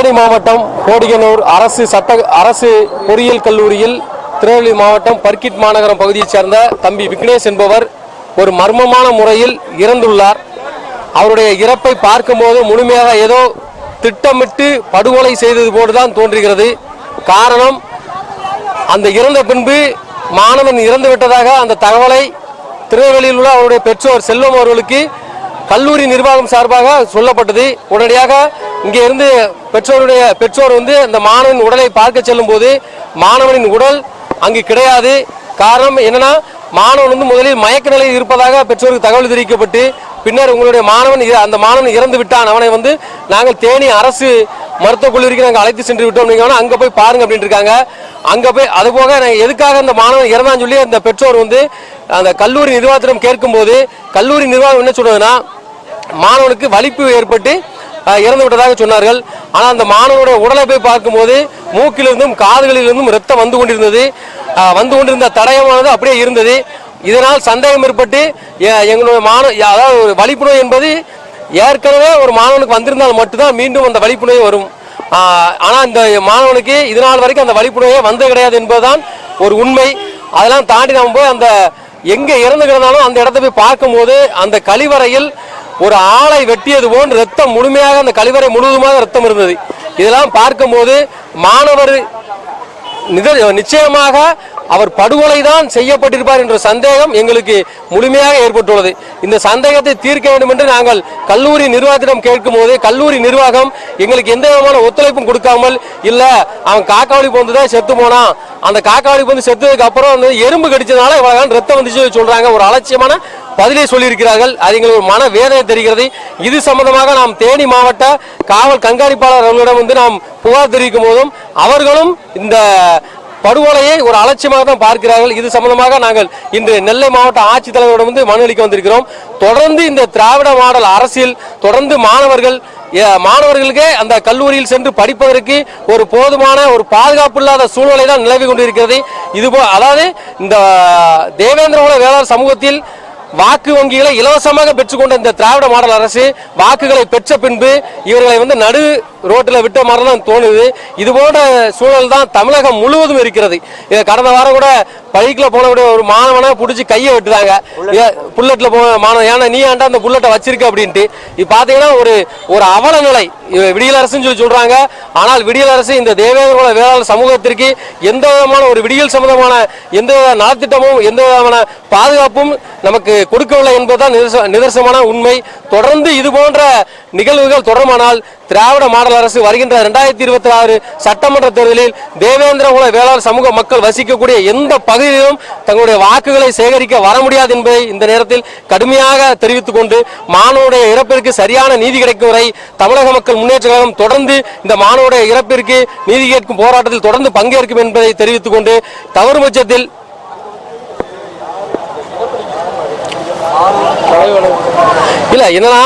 தேனி மாவட்டம் கோடியனூர் அரசு சட்ட அரசு பொறியியல் கல்லூரியில் திருநெல்வேலி மாவட்டம் பர்கிட் மாநகரம் பகுதியைச் சேர்ந்த தம்பி விக்னேஷ் என்பவர் ஒரு மர்மமான முறையில் இறந்துள்ளார். அவருடைய இறப்பை பார்க்கும்போது முழுமையாக ஏதோ திட்டமிட்டு படுகொலை செய்தது போன்றுதான் தோன்றுகிறது. காரணம் அந்த இறந்த பின்பு மாணவன் இறந்து விட்டதாக அந்த தகவலை திருநெல்வேலியில் உள்ள அவருடைய பெற்றோர் செல்வம் அவர்களுக்கு கல்லூரி நிர்வாகம் சார்பாக சொல்லப்பட்டது. உடனடியாக இங்கே இருந்து பெற்றோருடைய பெற்றோர் வந்து அந்த மாணவன் உடலை பார்க்க செல்லும் போது மாணவனின் உடல் அங்கு கிடையாது. காரணம் என்னன்னா மாணவன் வந்து முதலில் மயக்க நிலையில் இருப்பதாக பெற்றோருக்கு தகவல் தெரிவிக்கப்பட்டு பின்னர் உங்களுடைய மாணவன் இற- அந்த மாணவன் இறந்து விட்டான். அவனை வந்து நாங்கள் தேனி அரசு மருத்துவக் கல்லூரிக்கு நாங்கள் அழைத்து சென்று விட்டோம். நீங்க அங்க போய் பாருங்க அப்படின்ட்டு இருக்காங்க. அங்க போய் அது போக எதுக்காக அந்த மாணவன் இறந்தான்னு சொல்லி அந்த பெற்றோர் வந்து அந்த கல்லூரி நிர்வாகத்திடம் கேட்கும்போது கல்லூரி நிர்வாகம் என்ன சொல்றதுன்னா மாணவனுக்கு வலிப்பு ஏற்பட்டு இறந்து விட்டதாக சொன்னார்கள். ஆனால் அந்த மாணவனுடைய உடலை போய் பார்க்கும்போது மூக்கிலிருந்தும் காதுகளிலிருந்தும் ரத்தம் வந்து கொண்டிருந்தது. வந்து கொண்டிருந்த தடயமானது அப்படியே இருந்தது. இதனால் சந்தேகம் ஏற்பட்டு எ- எங்களுடைய மாணவ அதாவது ஒரு வலிப்பு என்பது ஏற்கனவே ஒரு மாணவனுக்கு வந்திருந்தால் மட்டும்தான் மீண்டும் அந்த வழிப்புணர்வு வரும். ஆனால் இந்த மாணவனுக்கு இதனால் வரைக்கும் அந்த வலிப்பு வந்தது கிடையாது என்பதுதான் ஒரு உண்மை. அதெல்லாம் தாண்டி நம்ம போய் அந்த எங்கே இறந்து கிடந்தாலும் அந்த இடத்த போய் பார்க்கும்போது அந்த கழிவறையில் ஒரு ஆளை வெட்டியது போன்று ரத்தம் முழுமையாக அந்த கழிவறை முழுவதுமாக ரத்தம் இருந்தது. இதெல்லாம் பார்க்கும்போது மாணவர் நிச்சயமாக அவர் படுகொலை தான் செய்யப்பட்டிருப்பார் என்ற சந்தேகம் எங்களுக்கு முழுமையாக ஏற்பட்டுள்ளது. இந்த சந்தேகத்தை தீர்க்க வேண்டும் என்று நாங்கள் கல்லூரி நிர்வாகத்திடம் கேட்கும்போது கல்லூரி நிர்வாகம் எங்களுக்கு எந்த விதமான ஒத்துழைப்பும் கொடுக்காமல் இல்ல அவன் காக்காவளி போந்து தான் செத்து போனான். அந்த காக்காவளி போந்து செத்ததுக்கு அப்புறம் வந்து எறும்பு கடிச்சதுனால இவ்வளவு ரத்தம் வந்துச்சு சொல்றாங்க. ஒரு அலட்சியமான பதிலை சொல்லியிருக்கிறார்கள். அது எங்களுக்கு ஒரு மன வேதனை தெரிகிறது. இது சம்பந்தமாக நாம் தேனி மாவட்ட காவல் கண்காணிப்பாளர் அவர்களிடம் வந்து நாம் புகார் தெரிவிக்கும் போதும் அவர்களும் இந்த படுகொலையை ஒரு அலட்சியமாக தான் பார்க்கிறார்கள். இது சம்பந்தமாக நாங்கள் இன்று நெல்லை மாவட்ட ஆட்சித்தலைவரிடம் வந்து மனு அளிக்க வந்திருக்கிறோம். தொடர்ந்து இந்த திராவிட மாடல் அரசியல் தொடர்ந்து மாணவர்கள் மாணவர்களுக்கே அந்த கல்லூரியில் சென்று படிப்பதற்கு ஒரு போதுமான ஒரு பாதுகாப்பு இல்லாத சூழ்நிலை தான் நிலவி கொண்டிருக்கிறது. இது அதாவது இந்த தேவேந்திரகுல வேளாண் சமூகத்தில் வாக்கு வங்கிகளை இலவசமாக பெற்றுக்கொண்ட இந்த திராவிட மாடல் அரசு வாக்குகளை பெற்ற பின்பு இவர்களை வந்து நடு ரோட்டில் விட்ட மாதிரி தான் தோணுது. இது போன்ற சூழல் தான் தமிழகம் முழுவதும் இருக்கிறது. இதை கடந்த வாரம் கூட பைக்கில் போனக்கூடிய ஒரு மாணவனை பிடிச்சி கையை வெட்டுறாங்க. புல்லட்டில் போன மாணவன் ஏன்னா நீ ஆண்டா அந்த புல்லட்டை வச்சிருக்க? அப்படின்ட்டு. இது பார்த்தீங்கன்னா ஒரு ஒரு அவல நிலை. விடியல் அரசுன்னு சொல்லி சொல்கிறாங்க ஆனால் விடியல் அரசு இந்த தேவேந்திர வேளாண் சமூகத்திற்கு எந்த விதமான ஒரு விடியல் சம்பந்தமான எந்த வித நலத்திட்டமும் எந்த விதமான பாதுகாப்பும் நமக்கு கொடுக்கவில்லை என்பதுதான் நிதர்ச- நிதர்சனமான உண்மை. தொடர்ந்து இது போன்ற நிகழ்வுகள் தொடருமானால் திராவிட மாடல் அரசு வருகின்ற இரண்டாயிரத்தி இருபத்தி ஆறு சட்டமன்ற தேர்தலில் தேவேந்திரகுல வேளாண் சமூக மக்கள் வசிக்கக்கூடிய எந்த பகுதியிலும் தங்களுடைய வாக்குகளை சேகரிக்க வர முடியாது என்பதை இந்த நேரத்தில் கடுமையாக தெரிவித்துக் கொண்டு மாணவருடைய இறப்பிற்கு சரியான நீதி கிடைக்கும் வரை தமிழக மக்கள் முன்னேற்ற கழகம் தொடர்ந்து இந்த மாணவருடைய இறப்பிற்கு நீதி கேட்கும் போராட்டத்தில் தொடர்ந்து பங்கேற்கும் என்பதை தெரிவித்துக் கொண்டு தவறு பட்சத்தில் இல்ல என்னன்னா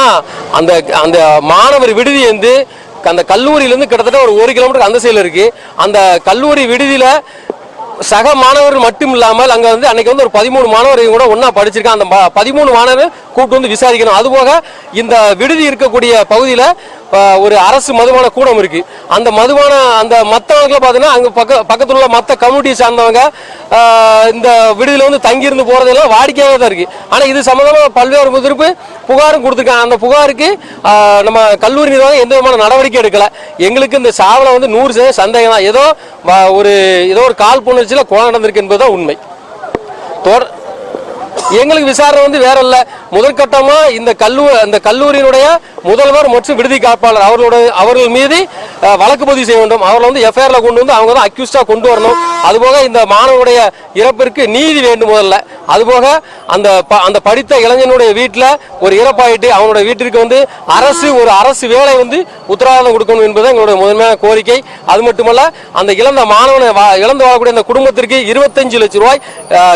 அந்த அந்த மாணவர் விடுதி வந்து அந்த கல்லூரியிலேருந்து கிட்டத்தட்ட ஒரு ஒரு கிலோமீட்டர் அந்த சைடில் இருக்கு. அந்த கல்லூரி விடுதியில் சக மாணவர்கள் மட்டும் இல்லாமல் அங்கே வந்து அன்னைக்கு வந்து ஒரு பதிமூணு மாணவர்கள் கூட ஒன்றா படிச்சிருக்கான் அந்த பதிமூணு மாணவர் கூப்பிட்டு வந்து விசாரிக்கணும். அதுபோக இந்த விடுதி இருக்கக்கூடிய பகுதியில் ஒரு அரசு மதுபான கூடம் இருக்கு. அந்த மதுபான அந்த மற்றவங்களை பார்த்தீங்கன்னா அங்கே பக்க பக்கத்தில் உள்ள மற்ற கம்யூனிட்டியை சார்ந்தவங்க இந்த விடுதியில் வந்து தங்கியிருந்து போகிறதெல்லாம் வாடிக்கையாக தான் இருக்குது ஆனால் இது சம்மந்தமாக பல்வேறு முதிர்ப்பு புகாரும் கொடுத்துருக்காங்க. அந்த புகாருக்கு நம்ம கல்லூரி நிர்வாகம் எந்த விதமான நடவடிக்கை எடுக்கலை. எங்களுக்கு இந்த சாவலை வந்து நூறு சதவீதம் சந்தேகம் தான். ஏதோ வ- ஒரு ஏதோ ஒரு கால் புணர்ச்சியில் கொலை நடந்திருக்கு என்பதுதான் உண்மை. தொட- எங்களுக்கு விசாரணை வந்து வேற இல்ல. முதற்கட்டமா இந்த கல்லூரி அந்த கல்லூரியினுடைய முதல்வர் மற்றும் விடுதி காப்பாளர் அவர்களோட அவர்கள் மீது வழக்கு பதிவு செய்ய வேண்டும். அவர்களை வந்து எஃப்ஐஆர்ல கொண்டு வந்து அவங்க தான் அக்யூஸ்டா கொண்டு வரணும். அதுபோக இந்த மாணவனுடைய இறப்பிற்கு நீதி வேண்டும் முதல்ல. அதுபோக அந்த ப- அந்த படித்த இளைஞனுடைய வீட்டில் ஒரு இறப்பாயிட்டு அவனுடைய வீட்டிற்கு வந்து அரசு ஒரு அரசு வேலை வந்து உத்தரவாதம் கொடுக்கணும் என்பது எங்களுடைய முதன்மையான கோரிக்கை. அது மட்டுமல்ல அந்த இழந்த மாணவனை வா- இழந்து வாழக்கூடிய அந்த குடும்பத்திற்கு இருபத்தஞ்சு லட்சம் ரூபாய்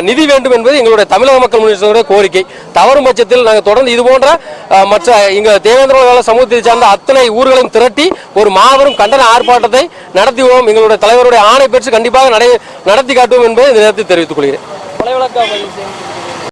நிதி வேண்டும் என்பது எங்களுடைய தமிழக மக்கள் முன்னேற்ற கோரிக்கை. தவறும் பட்சத்தில் நாங்கள் தொடர்ந்து இது போன்ற மற்ற இங்க தேவேந்திர வேலை சமூகத்தை சார்ந்த அத்தனை ஊர்களையும் திரட்டி ஒரு மாபெரும் கண்டன ஆர்ப்பாட்டத்தை நடத்துவோம். எங்களுடைய தலைவருடைய ஆணை பெற்று கண்டிப்பாக நடை நடத்தி காட்டுவோம் என்பதை இந்த நேரத்தில் தெரிவித்துக் கொள்கிறேன்.